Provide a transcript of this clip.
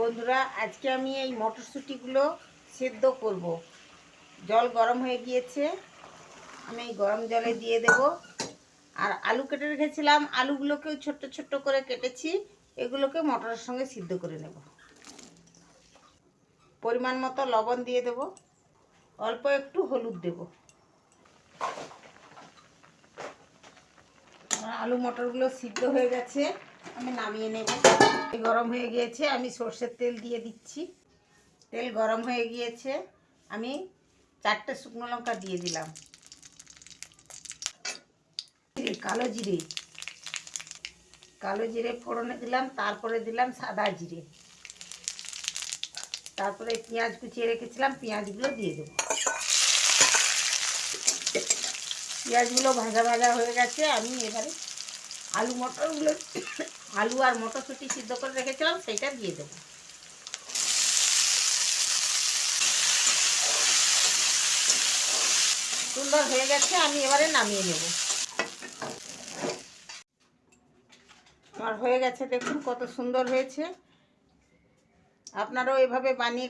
বন্ধুরা, আজকে আমি এই মটরশুঁটিগুলো সেদ্ধ করব। জল গরম হয়ে গিয়েছে। আমি এই গরম জলে দিয়ে দেব। আর আলু কেটে রেখেছিলাম। আলুগুলোকেও ছোট্ট ছোট্ট করে কেটেছি। এগুলোকে মটরের সঙ্গে সিদ্ধ করে নেব। পরিমাণ মতো লবণ দিয়ে দেব। অল্প একটু হলুদ দেব। আলু মটরগুলো সিদ্ধ হয়ে গেছে। আমি নামিয়ে নেব। গরম হয়ে গিয়েছে, আমি সর্ষের তেল দিয়ে দিচ্ছি। তেল গরম হয়ে গিয়েছে, আমি চারটে শুকনো লঙ্কা দিয়ে দিলাম। কালো জিরে। কালো জিরে ফোড়নে দিলাম, তারপরে দিলাম সাদা জিরে। তারপরে পেঁয়াজ কুচিয়ে রেখেছিলাম, পেঁয়াজগুলো দিয়ে দেবো। পেঁয়াজগুলো ভাজা ভাজা হয়ে গেছে, আমি এবারে আলু মটরগুলো আলু আর মটরশুঁটি সিদ্ধ করে রেখেছিলাম, সেইটা দিয়ে দেবো। সুন্দর হয়ে গেছে, আমি এবারে নামিয়ে নেব। আমার হয়ে গেছে দেখুন কত সুন্দর হয়েছে। আপনারাও এভাবে বানিয়ে